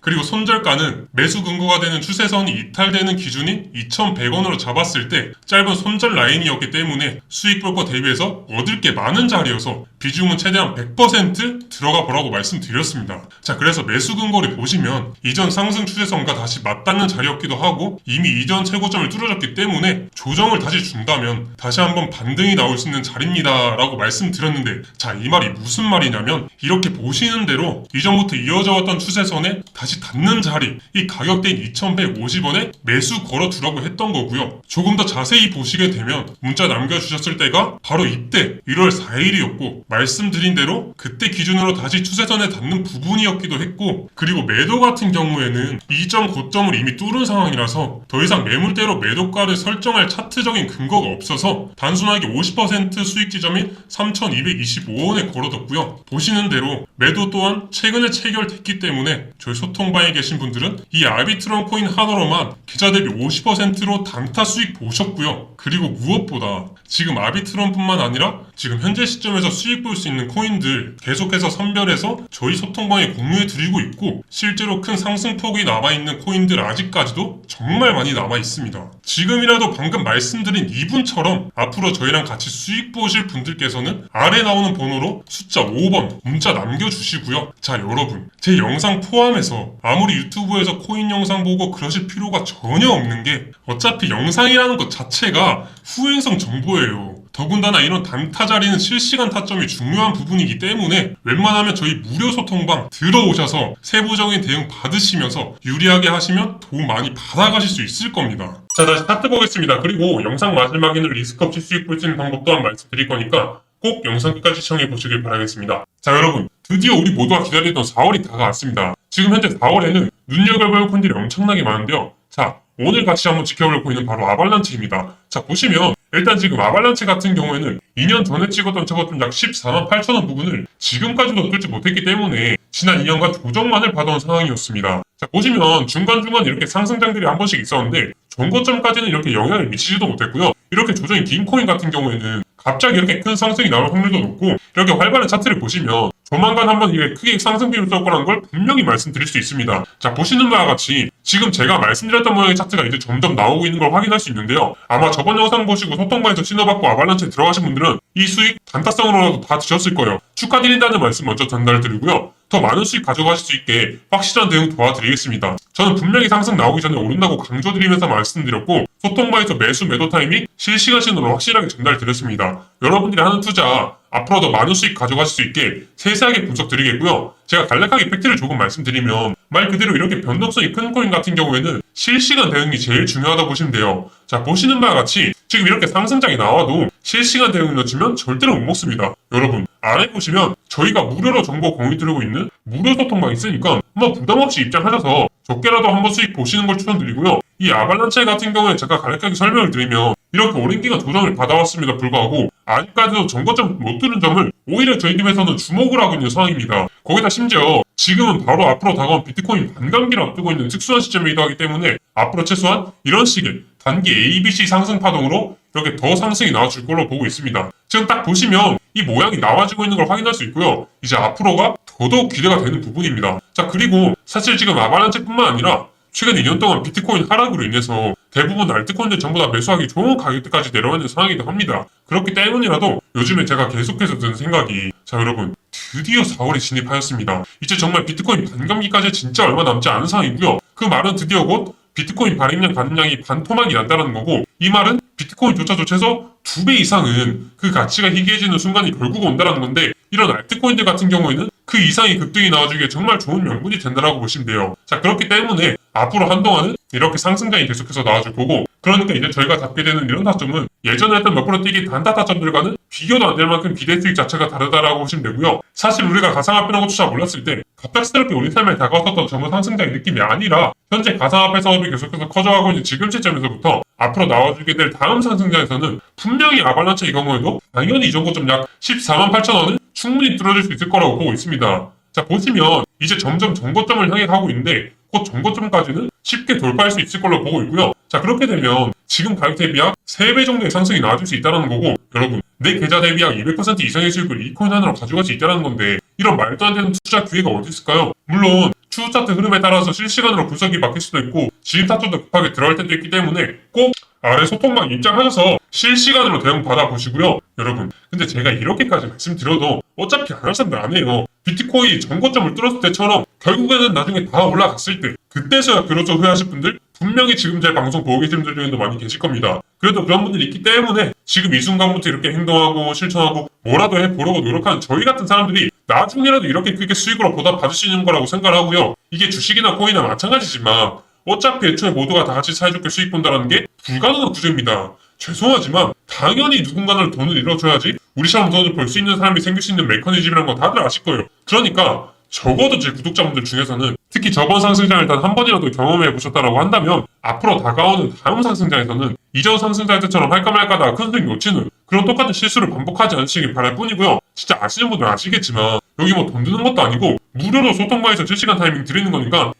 그리고 손절가는 매수 근거가 되는 추세선이 이탈되는 기준인 2,100원으로 잡았을 때 짧은 손절 라인이었기 때문에 수익 볼거 대비해서 얻을 게 많은 자리여서 비중은 최대한 100% 들어가 보라고 말씀드렸습니다. 자, 그래서 매수 근거를 보시면 이전 상승 추세선과 다시 맞닿는 자리였기도 하고 이미 이전 최고점을 뚫어졌기 때문에 조정을 다시 준다면 다시 한번 반등이 나올 수 있는 자리입니다. 라고 말씀드렸는데 자, 이 말이 무슨 말이냐면 이렇게 보시는 대로 이전부터 이어져 왔던 추세선에 다시 닿는 자리 이 가격대인 2,150원에 매수 걸어두라고 했던 거고요. 조금 더 자세히 보시게 되면 문자 남겨주셨을 때가 바로 이때 1월 4일이었고 말씀드린 대로 그때 기준으로 다시 추세선에 닿는 부분이었기도 했고 그리고 매도 같은 경우에는 이전 고점을 이미 뚫은 상황이라서 더 이상 매물대로 매도가를 설정할 차트적인 근거가 없어서 단순하게 50% 수익 지점인 3,225원에 걸어뒀고요. 보시는 대로 매도 또한 최근에 체결됐기 때문에 저희 소통 방에 계신 분들은 이 아비트럼 코인 하나로만 계좌 대비 50%로 단타 수익 보셨고요. 그리고 무엇보다 지금 아비트럼뿐만 아니라 지금 현재 시점에서 수익 볼 수 있는 코인들 계속해서 선별해서 저희 소통방에 공유해 드리고 있고 실제로 큰 상승폭이 남아있는 코인들 아직까지도 정말 많이 남아 있습니다. 지금이라도 방금 말씀드린 이분처럼 앞으로 저희랑 같이 수익 보실 분들께서는 아래 나오는 번호로 숫자 5번 문자 남겨주시고요. 자 여러분 제 영상 포함해서 아무리 유튜브에서 코인 영상 보고 그러실 필요가 전혀 없는 게 어차피 영상이라는 것 자체가 후행성 정보예요. 더군다나 이런 단타 자리는 실시간 타점이 중요한 부분이기 때문에 웬만하면 저희 무료 소통방 들어오셔서 세부적인 대응 받으시면서 유리하게 하시면 도움 많이 받아가실 수 있을 겁니다. 자 다시 차트 보겠습니다. 그리고 영상 마지막에는 리스크 없이 수익 볼 수 있는 방법 또한 말씀드릴 거니까 꼭 영상 끝까지 시청해 보시길 바라겠습니다. 자 여러분 드디어 우리 모두가 기다리던 4월이 다가왔습니다. 지금 현재 4월에는 눈여겨볼 코인들이 엄청나게 많은데요. 자 오늘 같이 한번 지켜볼 코인은 바로 아발란체입니다. 자 보시면 일단 지금 아발란체 같은 경우에는 2년 전에 찍었던 저것좀 약 14만 8천원 부분을 지금까지도 뚫지 못했기 때문에 지난 2년간 조정만을 받아온 상황이었습니다. 자 보시면 중간중간 이렇게 상승장들이 한 번씩 있었는데 전고점까지는 이렇게 영향을 미치지도 못했고요. 이렇게 조정이 긴 코인 같은 경우에는 갑자기 이렇게 큰 상승이 나올 확률도 높고 이렇게 활발한 차트를 보시면 조만간 한번 이게 크게 상승비를 쏠 거라는 걸 분명히 말씀드릴 수 있습니다. 자 보시는 바와 같이 지금 제가 말씀드렸던 모양의 차트가 이제 점점 나오고 있는 걸 확인할 수 있는데요. 아마 저번 영상 보시고 소통방에서 신호받고 아발란체에 들어가신 분들은 이 수익 단타성으로라도 다 드셨을 거예요. 축하드린다는 말씀 먼저 전달드리고요. 더 많은 수익 가져가실 수 있게 확실한 대응 도와드리겠습니다. 저는 분명히 상승 나오기 전에 오른다고 강조드리면서 말씀드렸고 소통방에서 매수 매도 타이밍 실시간 신호로 확실하게 전달드렸습니다. 여러분들이 하는 투자 앞으로 더 많은 수익 가져가실 수 있게 세세하게 분석드리겠고요. 제가 간략하게 팩트를 조금 말씀드리면 말 그대로 이렇게 변동성이 큰 코인 같은 경우에는 실시간 대응이 제일 중요하다 보시면 돼요. 자 보시는 바와 같이 지금 이렇게 상승장이 나와도 실시간 대응을 놓치면 절대로 못 먹습니다. 여러분 아래 보시면 저희가 무료로 정보 공유 드리고 있는 무료 소통방 있으니까 한번 부담 없이 입장하셔서 적게라도 한번 수익 보시는 걸 추천드리고요. 이 아발란체 같은 경우에 제가 간략하게 설명을 드리면 이렇게 기간 조정을 받아왔음에도 불구하고 아직까지도 정거점 못 뚫은 점을 오히려 저희 팀에서는 주목을 하고 있는 상황입니다. 거기다 심지어 지금은 바로 앞으로 다가온 비트코인 반감기를 앞두고 있는 특수한 시점이기도 하기 때문에 앞으로 최소한 이런 식의 단기 ABC 상승 파동으로 이렇게 더 상승이 나와줄 걸로 보고 있습니다. 지금 딱 보시면 이 모양이 나와지고 있는 걸 확인할 수 있고요. 이제 앞으로가 더더욱 기대가 되는 부분입니다. 자 그리고 사실 지금 아바란체뿐만 아니라 최근 2년 동안 비트코인 하락으로 인해서 대부분 알트코인들 전부 다 매수하기 좋은 가격대까지 내려와 있는 상황이기도 합니다. 그렇기 때문이라도 요즘에 제가 계속해서 드는 생각이 자 여러분 드디어 4월에 진입하였습니다. 이제 정말 비트코인 반감기까지 진짜 얼마 남지 않은 상황이고요. 그 말은 드디어 곧 비트코인 발행량 가능량이 반토막이 난다는 거고 이 말은 비트코인조차 조차해서 두배 이상은 그 가치가 희귀해지는 순간이 결국 온다는 건데 이런 알트코인들 같은 경우에는 그 이상의 급등이 나와주기에 정말 좋은 명분이 된다라고 보시면 돼요. 자 그렇기 때문에 앞으로 한동안은 이렇게 상승장이 계속해서 나와줄 거고 그러니까 이제 저희가 잡게 되는 이런 타점은 예전에 했던 몇 프로 뛰기 단타 타점들과는 비교도 안 될 만큼 기대 수익 자체가 다르다라고 보시면 되고요. 사실 우리가 가상화폐라는 것조차 몰랐을 때 갑작스럽게 우리 삶에 다가왔었던 전문 상승장의 느낌이 아니라 현재 가상화폐 사업이 계속해서 커져가고 있는 지금 시점에서부터 앞으로 나와주게 될 다음 상승장에서는 분명히 아발란체의 경우에도 당연히 이 정도점 약 14만 8천 원은 충분히 뚫어줄 수 있을 거라고 보고 있습니다. 자 보시면 이제 점점 정고점을 향해 가고 있는데 곧 정고점까지는 쉽게 돌파할 수 있을 걸로 보고 있고요. 자 그렇게 되면 지금 가격 대비 약 3배 정도의 상승이 나와줄 수 있다는 거고 여러분 내 계좌 대비 약 200% 이상의 수익을 이 코인 하나로 가져갈 수 있다는 건데 이런 말도 안 되는 투자 기회가 어디 있을까요? 물론 추후 차트 흐름에 따라서 실시간으로 분석이 바뀔 수도 있고 타점도 급하게 들어갈 때도 있기 때문에 꼭 아래 소통방 입장하셔서 실시간으로 대응 받아보시고요. 여러분 근데 제가 이렇게까지 말씀드려도 어차피 안 할 사람들 안 해요. 비트코인이 전고점을 뚫었을 때처럼 결국에는 나중에 다 올라갔을 때 그때서야 그러죠 후회하실 분들 분명히 지금 제 방송 보고 계신 분들 중에도 많이 계실 겁니다. 그래도 그런 분들이 있기 때문에 지금 이 순간부터 이렇게 행동하고 실천하고 뭐라도 해보려고 노력하는 저희 같은 사람들이 나중에라도 이렇게 크게 수익으로 보답받을 수 있는 거라고 생각을 하고요. 이게 주식이나 코인이나 마찬가지지만 어차피 애초에 모두가 다 같이 사이좋게 수익 본다는 게 불가능한 구조입니다. 죄송하지만 당연히 누군가는 돈을 잃어줘야지 우리처럼 돈을 벌 수 있는 사람이 생길 수 있는 메커니즘이라는 거 다들 아실 거예요. 그러니까 적어도 제 구독자분들 중에서는 특히 저번 상승장을 단 한 번이라도 경험해 보셨다라고 한다면 앞으로 다가오는 다음 상승장에서는 이전 상승장 때처럼 할까 말까다 큰 수익 놓치는 그런 똑같은 실수를 반복하지 않으시길 바랄 뿐이고요. 진짜 아시는 분들은 아시겠지만 여기 뭐 돈 드는 것도 아니고 무료로 소통방에서 실시간 타이밍 드리는 거니까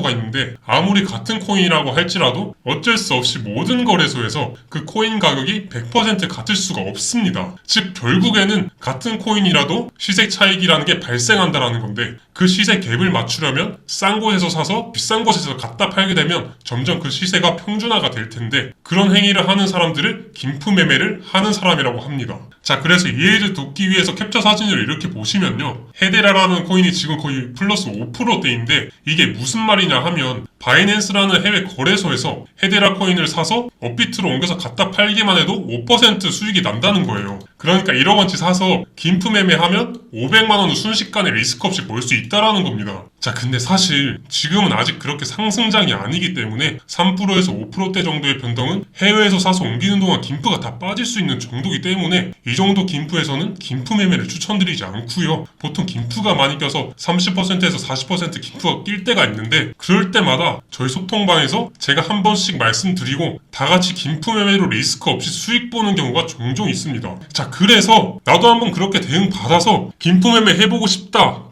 가 있는데 아무리 같은 코인이라고 할지라도 어쩔 수 없이 모든 거래소에서 그 코인 가격이 100% 같을 수가 없습니다. 즉 결국에는 같은 코인이라도 시세 차익이라는 게 발생한다라는 건데 그 시세 갭을 맞추려면 싼 곳에서 사서 비싼 곳에서 갖다 팔게 되면 점점 그 시세가 평준화가 될 텐데 그런 행위를 하는 사람들을 김프 매매를 하는 사람이라고 합니다. 자 그래서 이해를 돕기 위해서 캡처 사진을 이렇게 보시면요 헤데라라는 코인이 지금 거의 플러스 5%대인데 이게 무슨 말이 냐 하면 바이낸스라는 해외 거래소에서 헤데라 코인을 사서 업비트로 옮겨서 갖다 팔기만 해도 5% 수익이 난다는 거예요. 그러니까 1억 원치 사서 김프 매매하면 500만 원을 순식간에 리스크 없이 벌 수 있다라는 겁니다. 자, 근데 사실 지금은 아직 그렇게 상승장이 아니기 때문에 3%에서 5%대 정도의 변동은 해외에서 사서 옮기는 동안 김프가 다 빠질 수 있는 정도이기 때문에 이 정도 김프에서는 김프 매매를 추천드리지 않고요. 보통 김프가 많이 껴서 30%에서 40% 김프가 낄 때가 있는데 그럴 때마다 저희 소통방에서 제가 한 번씩 말씀드리고 다 같이 김프 매매로 리스크 없이 수익 보는 경우가 종종 있습니다. 자, 그래서 나도 한번 그렇게 대응 받아서 김프 매매 해보고 싶다.